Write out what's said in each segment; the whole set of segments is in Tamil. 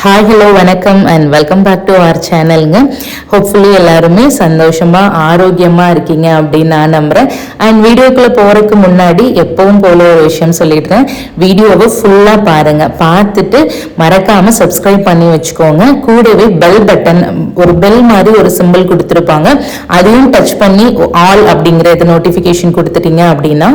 ஹாய் ஹலோ வணக்கம் and welcome back to our சேனலுங்க hopefully எல்லாருமே சந்தோஷமா ஆரோக்கியமா இருக்கீங்க அப்படின்னு நான் நம்புறேன். அண்ட் வீடியோக்குள்ள போறதுக்கு முன்னாடி எப்பவும் போல ஒரு விஷயம் சொல்லிடுறேன். வீடியோவை ஃபுல்லா பாருங்க. பார்த்துட்டு மறக்காம சப்ஸ்கிரைப் பண்ணி வச்சுக்கோங்க. கூடவே பெல் பட்டன் ஒரு பெல் மாதிரி ஒரு சிம்பிள் கொடுத்துருப்பாங்க. அதையும் டச் பண்ணி ஆல் அப்படிங்கிற இது நோட்டிஃபிகேஷன் கொடுத்துட்டீங்க அப்படின்னா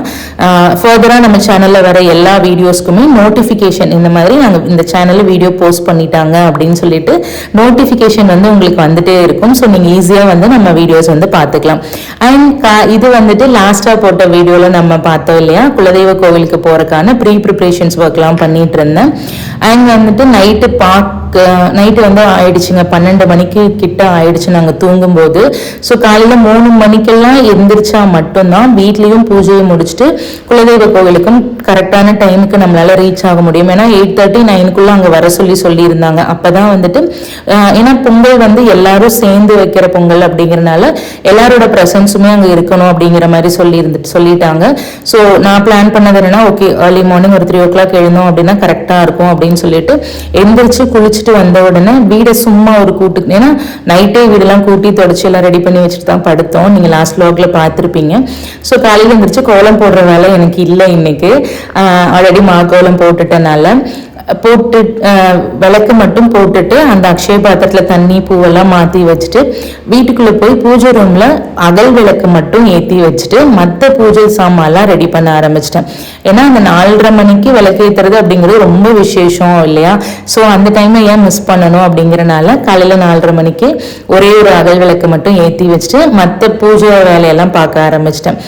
ஃபர்தராக நம்ம சேனலில் வர எல்லா வீடியோஸ்க்குமே நோட்டிஃபிகேஷன் இந்த மாதிரி நாங்கள் இந்த சேனலில் வீடியோ போஸ்ட் பண்ணிட்டாங்க அப்படின்னு சொல்லிட்டு நோட்டிஃபிகேஷன் வந்து உங்களுக்கு வந்துட்டே இருக்கும். ஸோ நீங்கள் ஈஸியாக வந்து நம்ம வீடியோஸ் வந்து பார்த்துக்கலாம். அண்ட் இது வந்துட்டு லாஸ்ட்டாக போட்ட வீடியோவில் நம்ம பார்த்தோம் இல்லையா? குலதெய்வ கோவிலுக்கு போகிறக்கான ப்ரீ ப்ரிப்ரேஷன்ஸ் ஒர்க்லாம் பண்ணிட்டு இருந்தேன். அண்ட் வந்துட்டு நைட்டு பார்க்க நைட்டு வந்து ஆயிடுச்சுங்க. பன்னெண்டு மணிக்கு கிட்ட ஆயிடுச்சு நாங்கள் தூங்கும்போது. ஸோ காலையில் மூணு மணிக்கெல்லாம் எந்திரிச்சா மட்டும்தான் வீட்லேயும் பூஜையை முடிச்சுட்டு குலதெய்வ கோவிலுக்கும் கரெக்டான டைமுக்கு நம்மளால ரீச் ஆக முடியும். ஏன்னா எயிட் தேர்ட்டி நைனுக்குள்ள அங்கே வர சொல்லி சொல்லியிருந்தாங்க. அப்பதான் வந்துட்டு ஏன்னா பொங்கல் வந்து எல்லாரும் சேர்ந்து வைக்கிற பொங்கல் அப்படிங்கறனால எல்லாரோட ப்ரெசன்ஸுமே அங்கே இருக்கணும் அப்படிங்கிற மாதிரி சொல்லி இருந்துட்டு சொல்லிட்டாங்க. ஸோ நான் பிளான் பண்ணது என்னன்னா ஓகே ஏர்லி மார்னிங் ஒரு த்ரீ ஓ கிளாக் எழுந்தோம் அப்படின்னா கரெக்டாக இருக்கும் அப்படின்னு சொல்லிட்டு எந்திரிச்சு குளிச்சுட்டு வந்த உடனே வீடை சும்மா ஒரு கூட்டு ஏன்னா நைட்டே வீடெல்லாம் கூட்டி தொடச்சி எல்லாம் ரெடி பண்ணி வச்சுட்டு தான் படுத்தோம். நீங்க லாஸ்ட் லோக்கில் பார்த்துருப்பீங்க. ஸோ காலையில் எந்திரிச்சு கோலம் போடுற வேலை எனக்கு இல்லை இன்னைக்கு. ஆல்ரெடி மாக்கோலம் போட்டுட்டனால போட்டு விளக்கு மட்டும் போட்டுட்டு அந்த அக்ஷய பாத்திரத்தில் தண்ணி பூவெல்லாம் மாற்றி வச்சுட்டு வீட்டுக்குள்ளே போய் பூஜை ரூமில் அகல் விளக்கு மட்டும் ஏற்றி வச்சுட்டு மற்ற பூஜை சாமான்லாம் ரெடி பண்ண ஆரம்பிச்சிட்டேன். ஏன்னா அந்த நாலரை மணிக்கு விளக்கு ஏற்றுறது அப்படிங்கிறது ரொம்ப விசேஷம் இல்லையா? ஸோ அந்த டைமை ஏன் மிஸ் பண்ணணும் அப்படிங்கிறனால காலையில் நாலரை மணிக்கு ஒரே ஒரு அகல் விளக்கு மட்டும் ஏற்றி வச்சுட்டு மற்ற பூஜை வேலையெல்லாம் பார்க்க ஆரம்பிச்சிட்டேன்.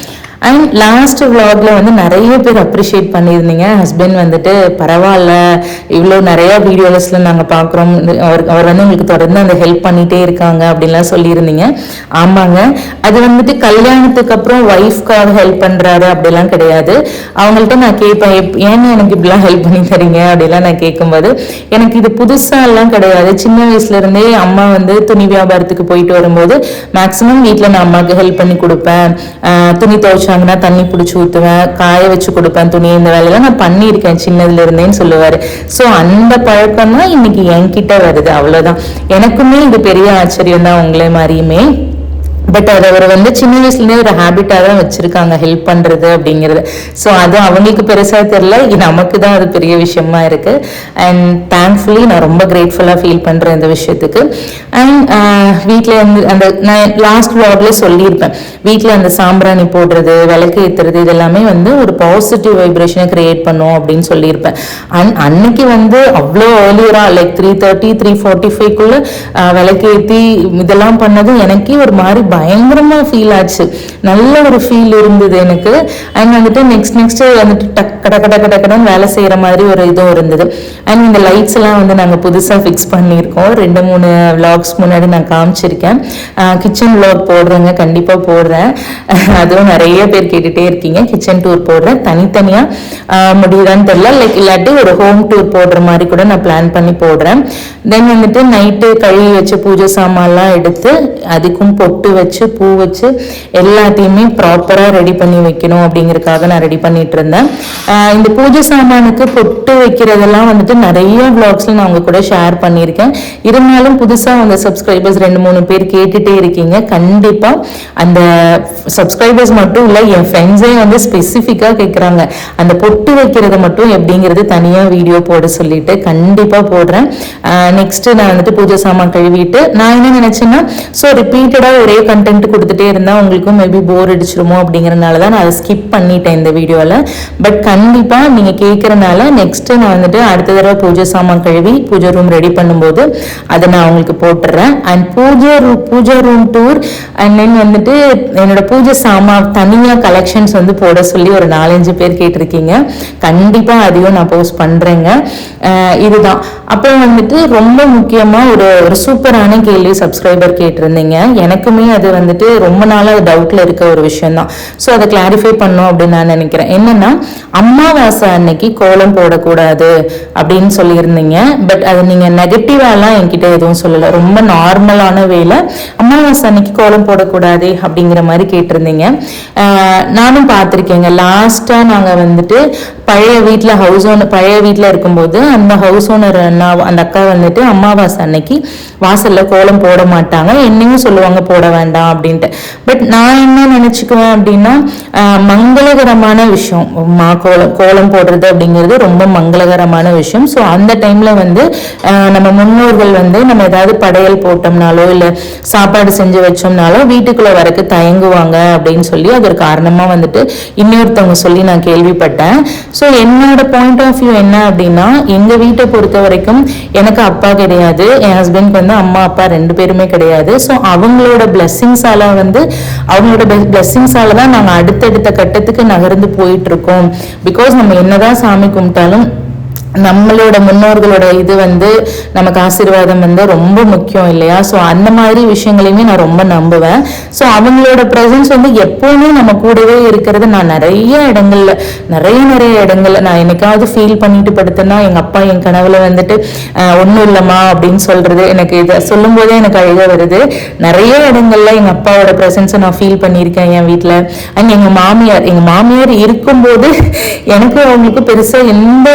அண்ட் லாஸ்ட் விளாகில் வந்து நிறைய பேர் அப்ரிஷியேட் பண்ணியிருந்தீங்க. ஹஸ்பண்ட் வந்துட்டு பரவாயில்ல இவ்வளோ நிறையா வீடியோஸில் நாங்கள் பார்க்குறோம். அவர் அவர் வந்து உங்களுக்கு தொடர்ந்து அந்த ஹெல்ப் பண்ணிகிட்டே இருக்காங்க அப்படின்லாம் சொல்லியிருந்தீங்க. ஆமாங்க. அது வந்துட்டு கல்யாணத்துக்கு அப்புறம் ஒய்ஃப்காக ஹெல்ப் பண்ணுறாரு அப்படிலாம் கிடையாது. அவங்கள்ட்ட நான் கேட்பேன் "எப்- ஏன் எனக்கு இப்படிலாம் ஹெல்ப் பண்ணி தரீங்க? அப்படிலாம் நான் கேட்கும்போது எனக்கு இது புதுசாலாம் கிடையாது. சின்ன வயசுலேருந்தே அம்மா வந்து துணி வியாபாரத்துக்கு போயிட்டு வரும்போது மேக்ஸிமம் வீட்டில் நான் அம்மாவுக்கு ஹெல்ப் பண்ணி கொடுப்பேன். துணி துவைச்சா வாங்கினா தண்ணி பிடிச்சி ஊற்றுவேன் காய வச்சு கொடுப்பேன் துணி இந்த வேலையெல்லாம் நான் பண்ணியிருக்கேன் சின்னதுல இருந்தேன்னு சொல்லுவாரு. ஸோ அந்த பழக்கம் தான் இன்னைக்கு என்கிட்ட வருது அவ்வளவுதான். எனக்குமே இது பெரிய ஆச்சரியம் தான் உங்களே மாதிரியுமே. பட் அதை அவர் வந்து சின்ன வயசுலேருந்தே ஒரு ஹேபிட்டாக தான் வச்சுருக்காங்க ஹெல்ப் பண்ணுறது அப்படிங்கிறது. ஸோ அது அவங்களுக்கு பெருசாக தெரில இது நமக்கு தான் அது பெரிய விஷயமா இருக்குது அண்ட் தேங்க்ஃபுல்லி நான் ரொம்ப கிரேட்ஃபுல்லாக ஃபீல் பண்ணுறேன் இந்த விஷயத்துக்கு. அண்ட் வீட்டில் இருந்து அந்த நான் லாஸ்ட் vlogல சொல்லியிருப்பேன். வீட்டில் அந்த சாம்பிராணி போடுறது விளக்கு ஏற்றுறது இதெல்லாமே வந்து ஒரு பாசிட்டிவ் வைப்ரேஷனை க்ரியேட் பண்ணும் அப்படின்னு சொல்லியிருப்பேன். அண்ட் அன்னைக்கு வந்து அவ்வளோ ஏர்லியராக like three thirty three forty ஃபைவ்க்குள்ளே விளக்கு ஏற்றி இதெல்லாம் பண்ணதும் எனக்கே ஒரு மாதிரி பயங்கரமா ஃபீல் ஆச்சு. நல்ல ஒரு ஃபீல் இருந்தது எனக்கு. அண்ட் வந்துட்டு நெக்ஸ்ட் நெக்ஸ்ட் வந்துட்டு டக் கட கட கட கடன் வேலை செய்யற மாதிரி ஒரு இதுவும் இருந்தது. அண்ட் இந்த லைட்ஸ் எல்லாம் வந்து நாங்க புதுசா ஃபிக்ஸ் பண்ணியிருக்கோம். ரெண்டு மூணு விளாக்ஸ் முன்னாடி நான் காமிச்சிருக்கேன். கிச்சன் விளாக் போடுறேங்க. கண்டிப்பா போடுறேன். அதுவும் நிறைய பேர் கேட்டுட்டே இருக்கீங்க. கிச்சன் டூர் போடுறேன். தனித்தனியா முடியுதான்னு தெரியல. லைக் இல்லாட்டி ஒரு ஹோம் டூர் போடுற மாதிரி கூட நான் பிளான் பண்ணி போடுறேன். தென் வந்துட்டு நைட்டு கழுவி வச்ச பூஜை சாமான்லாம் எடுத்து அதுக்கும் பொட்டு வச்சு வச்சு பூ வச்சு எல்லாத்தையுமே ப்ராப்பராக ரெடி பண்ணி வைக்கணும் அப்படிங்கிறதுக்காக நான் ரெடி பண்ணிட்டு இருந்தேன். இந்த பூஜை சாமானுக்கு பொட்டு வைக்கிறதெல்லாம் வந்துட்டு நிறைய vlogsல நான் உங்க கூட ஷேர் பண்ணியிருக்கேன். இருந்தாலும் புதுசாக அந்த சப்ஸ்கிரைபர்ஸ் ரெண்டு மூணு பேர் கேட்டுட்டே இருக்கீங்க. கண்டிப்பாக அந்த சப்ஸ்கிரைபர்ஸ் மட்டும் இல்லை என் ஃப்ரெண்ட்ஸே வந்து ஸ்பெசிஃபிக்காக கேட்குறாங்க அந்த பொட்டு வைக்கிறது மட்டும் எப்படிங்கிறது தனியாக வீடியோ போட சொல்லிட்டு கண்டிப்பாக போடுறேன். நெக்ஸ்ட் நான் வந்துட்டு பூஜை சாமான் கழுவிட்டு நான் என்ன நினைச்சேன்னா ஸோ ரிப்பீட்டடாக ஒரே கண்டென்ட் கொடுத்துட்டே இருந்தால் உங்களுக்கும் மேபி போர் அடிச்சிருமோ அப்படிங்கறனால தான் நான் அதை ஸ்கிப் பண்ணிட்டேன் இந்த வீடியோவில் பட் கண்டிப்பாக நீங்கள் கேட்குறனால நெக்ஸ்ட் நான் வந்துட்டு அடுத்த தடவை பூஜை சாமான் கழுவி பூஜை ரூம் ரெடி பண்ணும்போது அதை நான் உங்களுக்கு போட்டுடுறேன் அண்ட் பூஜை ரூ பூஜை ரூம் டூர் அண்ட் தென் வந்துட்டு என்னோட பூஜை சாமான் தனியாக கலெக்ஷன்ஸ் வந்து போட சொல்லி ஒரு நாலஞ்சு பேர் கேட்டிருக்கீங்க. கண்டிப்பாக அதையும் நான் போஸ்ட் பண்ணுறேங்க இதுதான். அப்புறம் வந்துட்டு ரொம்ப முக்கியமாக ஒரு ஒரு சூப்பரான கேள்வி சப்ஸ்கிரைபர் கேட்டிருந்தீங்க. எனக்குமே அது வந்துட்டு ரொம்ப நாளாக டவுட்டில் இருக்க ஒரு விஷயம் தான் ஸோ அதை கிளாரிஃபை பண்ணோம் அப்படின்னு நான் நினைக்கிறேன். என்னன்னா அமாவாசை அன்னைக்கு கோலம் போடக்கூடாது அப்படின்னு சொல்லியிருந்தீங்க. பட் அது நீங்கள் நெகட்டிவாலாம் என்கிட்ட எதுவும் சொல்லலை. ரொம்ப நார்மலான வேலை. அமாவாசை அன்னைக்கு கோலம் போடக்கூடாது அப்படிங்கிற மாதிரி கேட்டிருந்தீங்க. நானும் பார்த்துருக்கேங்க. லாஸ்ட்டாக நாங்கள் வந்துட்டு பழைய வீட்டில் ஹவுஸ் ஓனர் பழைய வீட்டில் இருக்கும்போது அந்த ஹவுஸ் ஓனர் அண்ணா அந்த அக்கா வந்துட்டு அமாவாசை அன்னைக்கு வாசலில் கோலம் போட மாட்டாங்க. என்னையும் சொல்லுவாங்க போட வேண்டாம் அப்படின்ட்டு. பட் நான் என்ன நினச்சிக்குவேன் அப்படின்னா மங்களகரமான விஷயம். மா கோலம் கோலம் போடுறது அப்படிங்கிறது ரொம்ப மங்களகரமான விஷயம். ஸோ அந்த டைமில் வந்து நம்ம முன்னோர்கள் வந்து நம்ம ஏதாவது படையல் போட்டோம்னாலோ இல்லை சாப்பாடு செஞ்சு வச்சோம்னாலோ வீட்டுக்குள்ளே வரக்கு தயங்குவாங்க அப்படின்னு சொல்லி அது ஒரு காரணமாக வந்துட்டு இன்னொருத்தவங்க சொல்லி நான் கேள்விப்பட்டேன். ஸோ என்னோட பாயிண்ட் ஆஃப் வியூ என்ன அப்படின்னா எங்கள் வீட்டை பொறுத்த வரைக்கும் எனக்கு அப்பா கிடையாது. என் ஹஸ்பண்ட்க்கு வந்து அம்மா அப்பா ரெண்டு பேருமே கிடையாது. ஸோ அவங்களோட பிளெஸ்ஸிங்ஸால வந்து அவங்களோட பிளெஸ்ஸிங்ஸால தான் நாங்கள் அடுத்தடுத்த கட்டத்துக்கு நகர்ந்து போயிட்டு இருக்கோம். பிகாஸ் நம்ம என்னதான் சாமி கும்பிட்டாலும் நம்மளோட முன்னோர்களோட இது வந்து நமக்கு ஆசீர்வாதம் வந்து ரொம்ப முக்கியம் இல்லையா? ஸோ அந்த மாதிரி விஷயங்களையுமே நான் ரொம்ப நம்புவேன். ஸோ அவங்களோட ப்ரெசன்ஸ் வந்து எப்போவுமே நம்ம கூடவே இருக்கிறது நான் நிறைய இடங்கள்ல நிறைய நிறைய இடங்கள்ல நான் என்னைக்காவது ஃபீல் பண்ணிட்டு படுத்தேன்னா எங்க அப்பா என் கனவுல வந்துட்டு ஒன்றும் இல்லைம்மா அப்படின்னு சொல்றது எனக்கு இதை சொல்லும் போதே எனக்கு அழுக வருது. நிறைய இடங்கள்ல எங்க அப்பாவோட ப்ரெசன்ஸை நான் ஃபீல் பண்ணியிருக்கேன் என் வீட்டில் அண்ட் எங்க மாமியார் எங்க மாமியார் இருக்கும்போது எனக்கு அவங்களுக்கு பெருசாக எந்த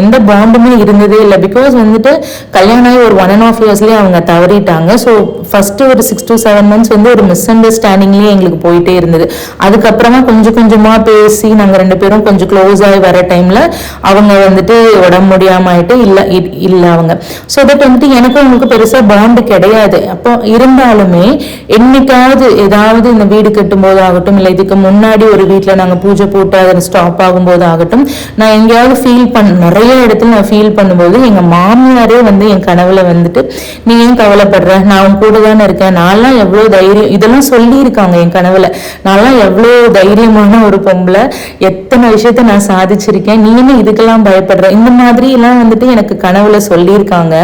எந்த பாண்டுமே இருந்ததே இல்லை. பிகாஸ் வந்துட்டு கல்யாணம் ஆகி ஒரு ஒன் அண்ட் ஆஃப் இயர்ஸ்லேயே அவங்க தவறிட்டாங்க. ஸோ ஃபஸ்ட்டு ஒரு சிக்ஸ் டு செவன் மந்த்ஸ் வந்து ஒரு மிஸ் அண்டர்ஸ்டாண்டிங்லேயே எங்களுக்கு போயிட்டே இருந்தது. அதுக்கப்புறமா கொஞ்சம் கொஞ்சமாக பேசி நாங்கள் ரெண்டு பேரும் கொஞ்சம் க்ளோஸ் ஆகி வர டைமில் அவங்க வந்துட்டு உடம்பு முடியாம ஆகிட்டு இல்லை இ- அவங்க. ஸோ தட் வந்துட்டு எனக்கும் அவங்களுக்கு பெருசாக பாண்டு கிடையாது. அப்போ இருந்தாலுமே என்னைக்காவது ஏதாவது இந்த வீடு கட்டும் போது ஆகட்டும் இல்லை இதுக்கு முன்னாடி ஒரு வீட்டில் நாங்கள் பூஜை போட்டு அதை ஸ்டாப் ஆகும்போது ஆகட்டும் நான் எங்கேயாவது ஃபீல் பண்ண நிறைய இடத்துல நான் ஃபீல் பண்ணும்போது எங்க மாமியாரே வந்து என் கனவுல வந்துட்டு நீ ஏன் கவலைப்படுற? நான் உன் கூட தானே இருக்கேன். நான்லாம் எவ்வளோ தைரியம் இதெல்லாம் சொல்லியிருக்காங்க என் கனவுல. நான்லாம் எவ்வளோ தைரியமான ஒரு பொம்பளை. எத்தனை விஷயத்த நான் சாதிச்சிருக்கேன். நீ என்ன இதுக்கெல்லாம் பயப்படுற? இந்த மாதிரி எல்லாம் வந்துட்டு எனக்கு கனவுல சொல்லியிருக்காங்க.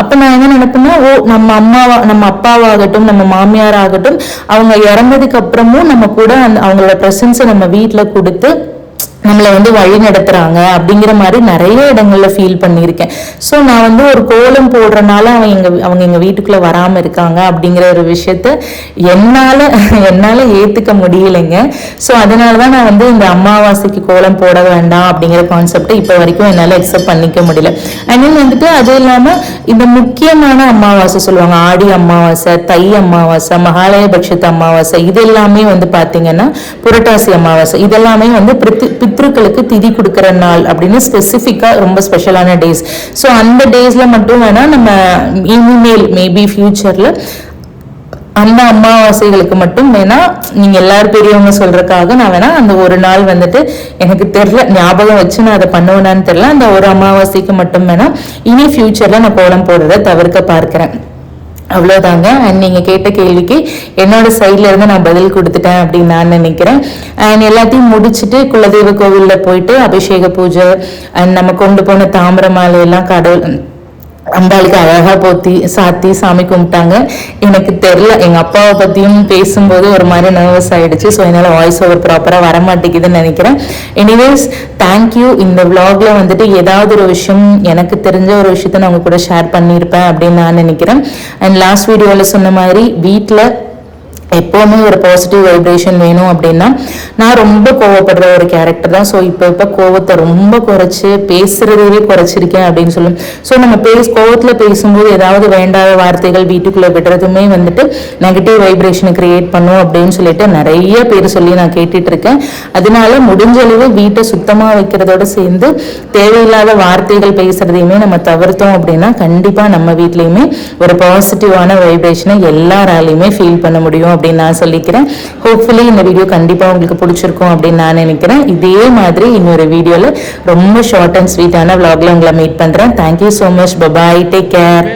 அப்ப நான் என்ன நினைப்பேன்னா ஓ நம்ம அம்மாவா நம்ம அப்பாவாகட்டும் நம்ம மாமியார் ஆகட்டும் அவங்க இறந்ததுக்கு அப்புறமும் நம்ம கூட அந்த அவங்களோட ப்ரெசன்ஸை நம்ம வீட்டில் கொடுத்து நம்மளை வந்து வழி நடத்துறாங்க அப்படிங்கிற மாதிரி நிறைய இடங்கள்ல ஃபீல் பண்ணியிருக்கேன். ஸோ நான் வந்து ஒரு கோலம் போடுறனால அவங்க எங்க அவங்க எங்க வீட்டுக்குள்ள வராம இருக்காங்க அப்படிங்கிற ஒரு விஷயத்த என்னால என்னால ஏத்துக்க முடியலைங்க. ஸோ அதனால தான் நான் வந்து இந்த அமாவாசைக்கு கோலம் போட வேண்டாம் அப்படிங்கிற கான்செப்டை இப்போ வரைக்கும் என்னால அக்செப்ட் பண்ணிக்க முடியல. அண்ட் வந்துட்டு அது இல்லாம இந்த முக்கியமான அமாவாசை சொல்லுவாங்க. ஆடி அமாவாசை தை அமாவாசை மகாலயபட்சத்து அமாவாசை இது எல்லாமே வந்து பாத்தீங்கன்னா புரட்டாசி அமாவாசை. இதெல்லாமே வந்து பித்ரு- பித்ருக்களுக்கு திதி கொடுக்குற நாள் அப்படின்னு ஸ்பெசிஃபிக்காக ரொம்ப ஸ்பெஷலான டேஸ் ஸோ அந்த டேஸ்ல மட்டும் வேணா நம்ம இனிமேல் மேபி ஃப்யூச்சரில் அந்த அமாவாசைகளுக்கு மட்டும் வேணா நீங்க எல்லாரும் பெரியவங்க சொல்றதுக்காக நான் வேணா அந்த ஒரு நாள் வந்துட்டு எனக்கு தெரில ஞாபகம் வச்சு நான் அதை பண்ணுவேனான்னு தெரில அந்த ஒரு அமாவாசைக்கு மட்டும் வேணா இனி ஃபியூச்சர்ல நான் கோலம் போடுறத தவிர்க்க பார்க்கிறேன். அவ்வளோதாங்க அண்ட் நீங்கள் கேட்ட கேள்விக்கு என்னோட சைட்லேருந்து நான் பதில் கொடுத்துட்டேன் அப்படின்னு நான் நினைக்கிறேன். அண்ட் எல்லாத்தையும் முடிச்சுட்டு குலதெய்வ கோவிலில் போயிட்டு அபிஷேக பூஜை அண்ட் நம்ம கொண்டு போன தாமிர மாலையெல்லாம் கடவுள் அம்பாளுக்கு அழகாக போத்தி சாத்தி சாமி கும்பிட்டாங்க. எனக்கு தெரியல எங்கள் அப்பாவை பற்றியும் பேசும்போது ஒரு மாதிரி நர்வஸ் ஆகிடுச்சு ஸோ என்னால் வாய்ஸ் ஓவர் ப்ராப்பராக வர மாட்டேங்குதுன்னு நினைக்கிறேன். எனிவேஸ் தேங்க்யூ இந்த விலாகில் வந்துட்டு ஏதாவது ஒரு விஷயம் எனக்கு தெரிஞ்ச ஒரு விஷயத்த நான் உங்கள் கூட ஷேர் பண்ணியிருப்பேன் அப்படின்னு நான் நினைக்கிறேன். அண்ட் லாஸ்ட் வீடியோவில் சொன்ன மாதிரி வீட்டில் எப்போவுமே ஒரு பாசிட்டிவ் வைப்ரேஷன் வேணும் அப்படின்னா நான் ரொம்ப கோவப்படுற ஒரு கேரக்டர் தான். ஸோ இப்போ இப்போ கோவத்தை ரொம்ப குறைச்சி பேசுறதையே குறைச்சிருக்கேன் அப்படின்னு சொல்லும். ஸோ நம்ம பேஸ் கோவத்தில் பேசும்போது ஏதாவது வேண்டாத வார்த்தைகள் வீட்டுக்குள்ளே விடுறதுமே வந்துட்டு நெகட்டிவ் வைப்ரேஷனை கிரியேட் பண்ணும் அப்படின்னு சொல்லிட்டு நிறைய பேர் சொல்லி நான் கேட்டுட்டு இருக்கேன் அதனால முடிஞ்சளவு வீட்டை சுத்தமாக வைக்கிறதோட சேர்ந்து தேவையில்லாத வார்த்தைகள் பேசுறதையுமே நம்ம தவிர்த்தோம் அப்படின்னா கண்டிப்பாக நம்ம வீட்லேயுமே ஒரு பாசிட்டிவான வைப்ரேஷனை எல்லாராலையுமே ஃபீல் பண்ண முடியும் அப்படின்னு நான் சொல்லிக்கிறேன். ஹோப்ஃபுல்லி இந்த வீடியோ கண்டிப்பாக உங்களுக்கு பிடிச்சிருக்கும் அப்படின்னு நான் நினைக்கிறேன். இதே மாதிரி இன்னொரு வீடியோவில் ரொம்ப ஷார்ட் அண்ட் ஸ்வீட்டான விளாகில் உங்களை மீட் பண்ணுறேன் thank you so much bye bye take care